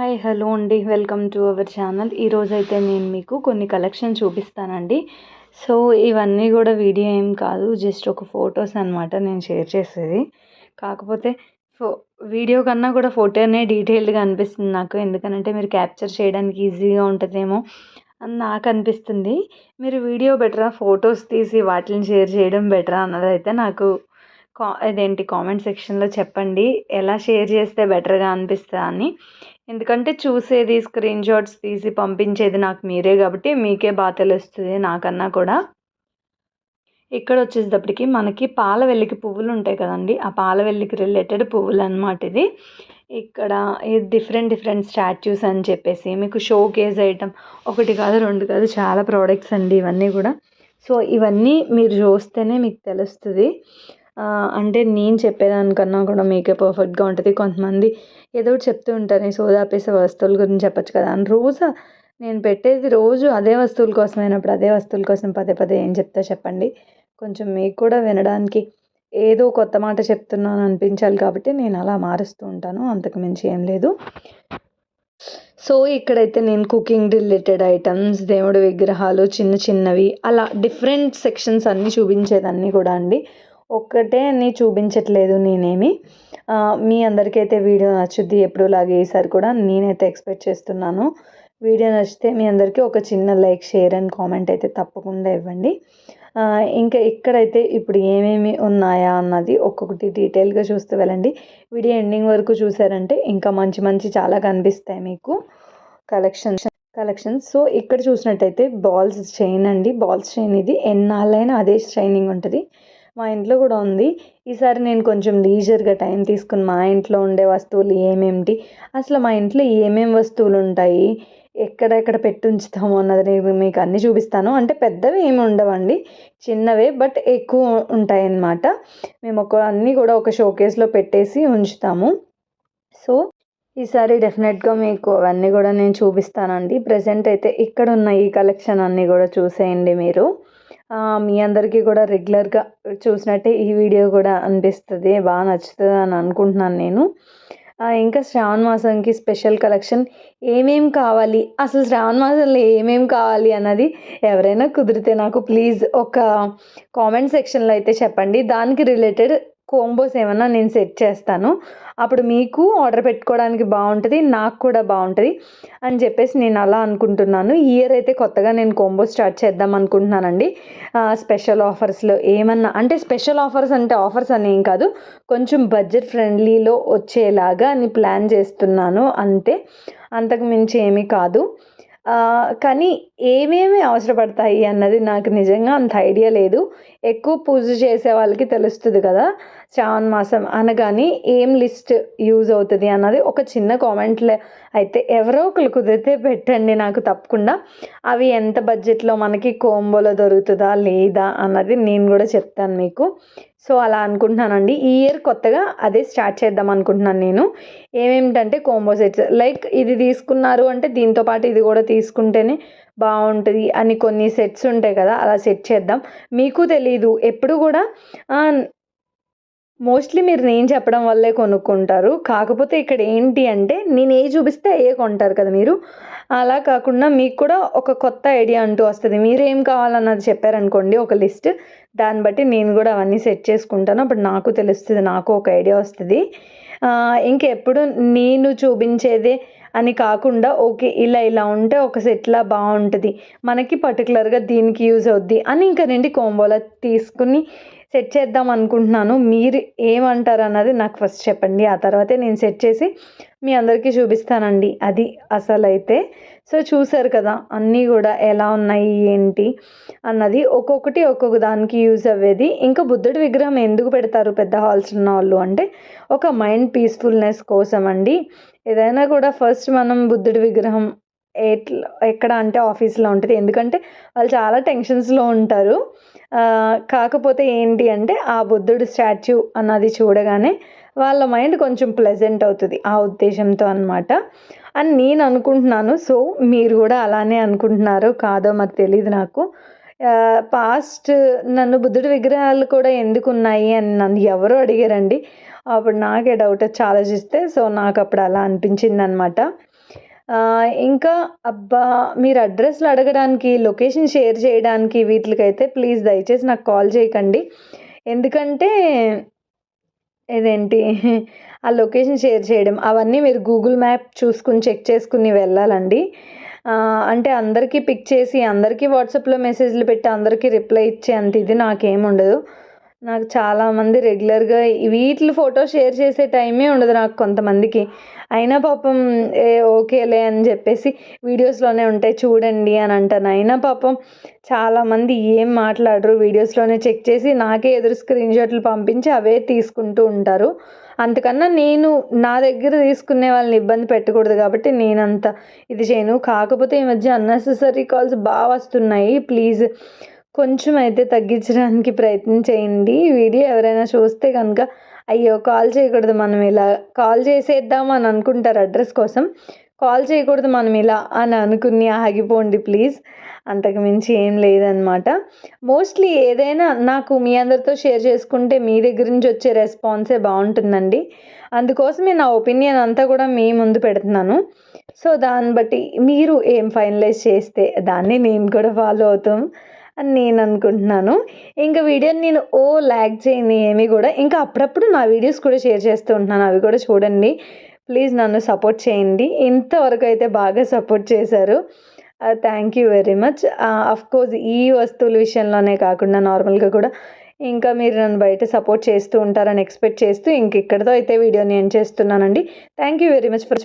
Hi hello అండి. Welcome to our channel. ఈరోజు అయితే నేను మీకు కొన్ని కలెక్షన్ చూపిస్తానండి. సో ఇవన్నీ కూడా వీడియో ఏం కాదు జస్ట్ ఒక ఫొటోస్ అనమాట నేను షేర్ చేసేది. కాకపోతే ఫో వీడియో కన్నా కూడా ఫోటోనే డీటెయిల్డ్గా అనిపిస్తుంది నాకు. ఎందుకనంటే మీరు క్యాప్చర్ చేయడానికి ఈజీగా ఉంటుందేమో అని నాకు అనిపిస్తుంది. మీరు వీడియో బెటరా ఫొటోస్ తీసి వాటిని షేర్ చేయడం బెటరా అన్నదైతే నాకు కా ఇదేంటి కామెంట్ సెక్షన్లో చెప్పండి. ఎలా షేర్ చేస్తే బెటర్గా అనిపిస్తుంది అని. ఎందుకంటే చూసేది స్క్రీన్ షాట్స్ తీసి పంపించేది నాకు మీరే కాబట్టి మీకే బాగా తెలుస్తుంది నాకన్నా కూడా. ఇక్కడ వచ్చేటప్పటికి మనకి పాల వెల్లికి పువ్వులు ఉంటాయి కదండి. ఆ పాల వెల్లికి రిలేటెడ్ పువ్వులు అనమాట ఇది. ఇక్కడ డిఫరెంట్ డిఫరెంట్ స్టాచ్యూస్ అని చెప్పేసి మీకు షో కేజ్ ఐటమ్ ఒకటి కాదు రెండు కాదు చాలా ప్రోడక్ట్స్ అండి ఇవన్నీ కూడా. సో ఇవన్నీ మీరు చూస్తేనే మీకు తెలుస్తుంది. అంటే నేను చెప్పేదానికన్నా కూడా మీకే పర్ఫెక్ట్గా ఉంటుంది. కొంతమంది ఏదో ఒకటి చెప్తూ ఉంటారు ఈ సోదాపేసే వస్తువుల గురించి చెప్పచ్చు కదా అని. రోజు నేను పెట్టేది రోజు అదే వస్తువుల కోసం అయినప్పుడు అదే వస్తువుల కోసం పదే పదే ఏం చెప్తా చెప్పండి. కొంచెం మీకు కూడా వినడానికి ఏదో కొత్త మాట చెప్తున్నాను అనిపించాలి కాబట్టి నేను అలా మారుస్తూ ఉంటాను. అంతకు మించి ఏం లేదు. సో ఇక్కడైతే నేను కుకింగ్ రిలేటెడ్ ఐటమ్స్ దేవుడి విగ్రహాలు చిన్న చిన్నవి అలా డిఫరెంట్ సెక్షన్స్ అన్నీ చూపించేదాన్ని కూడా అండి. ఒక్కటే అని చూపించట్లేదు నేనేమి. మీ అందరికైతే వీడియో నచ్చుద్ది ఎప్పుడులాగే ఈసారి కూడా నేనైతే ఎక్స్పెక్ట్ చేస్తున్నాను. వీడియో నచ్చితే మీ అందరికీ ఒక చిన్న లైక్ షేర్ అండ్ కామెంట్ అయితే తప్పకుండా ఇవ్వండి. ఇంకా ఇక్కడైతే ఇప్పుడు ఏమేమి ఉన్నాయా అన్నది ఒక్కొక్కటి డీటెయిల్గా చూస్తూ వెళ్ళండి. వీడియో ఎండింగ్ వరకు చూసారంటే ఇంకా మంచి మంచి చాలా కనిపిస్తాయి మీకు. Collections collections. సో ఇక్కడ చూసినట్టయితే బాల్స్ చైన్ అండి. బాల్స్ చైన్ ఇది. ఎన్నాళ్ళైనా అదే షైనింగ్ ఉంటుంది. మా ఇంట్లో కూడా ఉంది. ఈసారి నేను కొంచెం లీజర్గా టైం తీసుకుని మా ఇంట్లో ఉండే వస్తువులు ఏమేమిటి? అసలు మా ఇంట్లో ఏమేమి వస్తువులు ఉంటాయి? ఎక్కడెక్కడ పెట్టి ఉంచుతాము అన్నది నేను మీకు అన్నీ చూపిస్తాను. అంటే పెద్దవి ఏమి ఉండవండి. చిన్నవే బట్ ఎక్కువ ఉంటాయి అన్నమాట మేము ఒక అన్నీ కూడా ఒక షోకేస్లో పెట్టేసి ఉంచుతాము. సో ఈసారి డెఫినెట్గా మీకు అవన్నీ కూడా నేను చూపిస్తానండి. ప్రజెంట్ అయితే ఇక్కడ ఉన్న ఈ కలెక్షన్ అన్నీ కూడా చూసేయండి మీరు. మీ అందరికీ కూడా రెగ్యులర్గా చూసినట్టే ఈ వీడియో కూడా అనిపిస్తుంది. బాగా నచ్చుతుంది అని అనుకుంటున్నాను నేను. ఇంకా శ్రావణ మాసంకి స్పెషల్ కలెక్షన్ ఏమేం కావాలి? అసలు శ్రావణ మాసంలో ఏమేం కావాలి అన్నది ఎవరైనా కుదిరితే నాకు ప్లీజ్ ఒక కామెంట్ సెక్షన్లో అయితే చెప్పండి. దానికి రిలేటెడ్ కోంబోస్ ఏమన్నా నేను సెట్ చేస్తాను. అప్పుడు మీకు ఆర్డర్ పెట్టుకోవడానికి బాగుంటుంది నాకు కూడా బాగుంటుంది అని చెప్పేసి నేను అలా అనుకుంటున్నాను. ఇయర్ అయితే కొత్తగా నేను కోంబో స్టార్ట్ చేద్దాం అనుకుంటున్నానండి. స్పెషల్ ఆఫర్స్లో ఏమన్నా అంటే స్పెషల్ ఆఫర్స్ అంటే ఆఫర్స్ అని ఏం కాదు కొంచెం బడ్జెట్ ఫ్రెండ్లీలో వచ్చేలాగా అని ప్లాన్ చేస్తున్నాను అంతే. అంతకు మించి ఏమీ కాదు. కానీ ఏమేమి అవసరపడతాయి అన్నది నాకు నిజంగా అంత ఐడియా లేదు. ఎక్కువ పూజ చేసే వాళ్ళకి తెలుస్తుంది కదా శ్రావణ మాసం అనగానే ఏం లిస్ట్ యూజ్ అవుతుంది అన్నది ఒక చిన్న కామెంట్లో అయితే ఎవరో ఒకరు కుదిరితే పెట్టండి నాకు తప్పకుండా. అవి ఎంత బడ్జెట్లో మనకి కోంబోలో దొరుకుతుందా లేదా అన్నది నేను కూడా చెప్తాను మీకు. సో అలా అనుకుంటున్నానండి. ఈ ఇయర్ కొత్తగా అదే స్టార్ట్ చేద్దాం అనుకుంటున్నాను నేను. ఏమేమిటంటే కోంబో సెట్స్. లైక్ ఇది తీసుకున్నారు అంటే దీంతో పాటు ఇది కూడా తీసుకుంటేనే బాగుంటుంది అని కొన్ని సెట్స్ ఉంటాయి కదా అలా సెట్ చేద్దాం. మీకు తెలీదు ఎప్పుడు కూడా మోస్ట్లీ మీరు నేను చెప్పడం వల్లే కొనుక్కుంటారు. కాకపోతే ఇక్కడ ఏంటి అంటే నేను ఏ చూపిస్తే ఏ కొంటారు కదా మీరు. అలా కాకుండా మీకు కూడా ఒక కొత్త ఐడియా అంటూ వస్తుంది. మీరు ఏం కావాలన్నది చెప్పారనుకోండి ఒక లిస్ట్. దాన్ని బట్టి నేను కూడా అవన్నీ సెట్ చేసుకుంటాను. అప్పుడు నాకు తెలుస్తుంది నాకు ఒక ఐడియా వస్తుంది. ఇంకెప్పుడు నేను చూపించేదే అని కాకుండా ఓకే ఇలా ఇలా ఉంటే ఒక సెట్లా బాగుంటుంది మనకి పర్టికులర్గా దీనికి యూజ్ అవుద్ది అని ఇంకా రెండు కోంబోలా తీసుకుని సెట్ చేద్దాం అనుకుంటున్నాను. మీరు ఏమంటారు అన్నది నాకు ఫస్ట్ చెప్పండి. ఆ తర్వాతే నేను సెట్ చేసి మీ అందరికీ చూపిస్తానండి. అది అసలు అయితే సో చూసారు కదా అన్నీ కూడా ఎలా ఉన్నాయి ఏంటి అన్నది ఒక్కొక్కటి ఒక్కొక్క దానికి యూజ్ అవ్వేది. ఇంకా బుద్ధుడి విగ్రహం ఎందుకు పెడతారు పెద్ద హాల్స్ ఉన్న వాళ్ళు అంటే ఒక మైండ్ పీస్ఫుల్నెస్ కోసం అండి ఏదైనా కూడా ఫస్ట్ మనం బుద్ధుడి విగ్రహం ఎట్లా ఎక్కడ అంటే ఆఫీస్లో ఉంటుంది. ఎందుకంటే వాళ్ళు చాలా టెన్షన్స్లో ఉంటారు. కాకపోతే ఏంటి అంటే ఆ బుద్ధుడు స్టాచ్యూ అన్నది చూడగానే వాళ్ళ మైండ్ కొంచెం ప్లెజెంట్ అవుతుంది ఆ ఉద్దేశంతో అనమాట అని నేను అనుకుంటున్నాను సో మీరు కూడా అలానే అనుకుంటున్నారో కాదో మాకు తెలియదు నాకు. పాస్ట్ నన్ను బుద్ధుడి విగ్రహాలు కూడా ఎందుకు ఉన్నాయి అని నన్ను ఎవరో అడిగారండి. అప్పుడు నాకే డౌట్ వచ్చి ఆలోచిస్తే సో నాకు అప్పుడు అలా అనిపించింది అనమాట ఇంకా అబ్బా మీరు అడ్రస్లు అడగడానికి లొకేషన్ షేర్ చేయడానికి వీటికైతే ప్లీజ్ దయచేసి నాకు కాల్ చేయకండి. ఎందుకంటే ఇదేంటి ఆ లొకేషన్ షేర్ చేయడం అవన్నీ మీరు గూగుల్ మ్యాప్ చూసుకుని చెక్ చేసుకుని వెళ్ళాలండి. అంటే అందరికీ పిక్ చేసి అందరికీ వాట్సాప్లో మెసేజ్లు పెట్టి అందరికీ రిప్లై ఇచ్చే అంత ఇది నాకేం ఉండదు. నాకు చాలామంది రెగ్యులర్గా వీటిలో ఫోటో షేర్ చేసే టైమే ఉండదు నాకు కొంతమందికి. అయినా పాపం ఏ ఓకేలే అని చెప్పేసి వీడియోస్లోనే ఉంటాయి చూడండి అని అంటాను. అయినా పాపం చాలామంది ఏం మాట్లాడరు వీడియోస్లోనే చెక్ చేసి నాకే ఎదురు స్క్రీన్ షాట్లు పంపించి అవే తీసుకుంటూ ఉంటారు. అంతకన్నా నేను నా దగ్గర తీసుకునే వాళ్ళని ఇబ్బంది పెట్టకూడదు కాబట్టి నేనంత ఇది చేయను. కాకపోతే ఈ మధ్య అన్నెసెసరీ కాల్స్ బాగా వస్తున్నాయి. ప్లీజ్ కొంచెం అయితే తగ్గించడానికి ప్రయత్నం చేయండి. వీడియో ఎవరైనా చూస్తే కనుక అయ్యో కాల్ చేయకూడదు మనం ఇలా కాల్ చేసేద్దాం అని అనుకుంటారు అడ్రస్ కోసం. కాల్ చేయకూడదు మనం ఇలా అని అనుకుని ఆగిపోండి ప్లీజ్. అంతకు మించి ఏం లేదనమాట మోస్ట్లీ ఏదైనా నాకు మీ అందరితో షేర్ చేసుకుంటే మీ దగ్గర నుంచి వచ్చే రెస్పాన్సే బాగుంటుందండి. అందుకోసమే నా ఒపీనియన్ అంతా కూడా మీ ముందు పెడుతున్నాను. సో దాన్ని బట్టి మీరు ఏం ఫైనలైజ్ చేస్తే దాన్ని నేను కూడా ఫాలో అవుతాం. అని నేను అనుకుంటున్నాను ఇంకా వీడియోని నేను ఓ ల్యాక్ చేయని ఏమి కూడా ఇంకా అప్పుడప్పుడు నా వీడియోస్ కూడా షేర్ చేస్తూ ఉంటున్నాను. అవి కూడా చూడండి. ప్లీజ్ నన్ను సపోర్ట్ చేయండి. ఇంతవరకు అయితే బాగా సపోర్ట్ చేశారు. Thank you very much course ఈ వస్తువుల విషయంలోనే కాకుండా నార్మల్గా కూడా ఇంకా మీరు నన్ను బయట సపోర్ట్ చేస్తూ ఉంటారని ఎక్స్పెక్ట్ చేస్తూ ఇంక ఇక్కడితో అయితే వీడియోని ఎండ్ చేస్తున్నానండి. Thank you very much for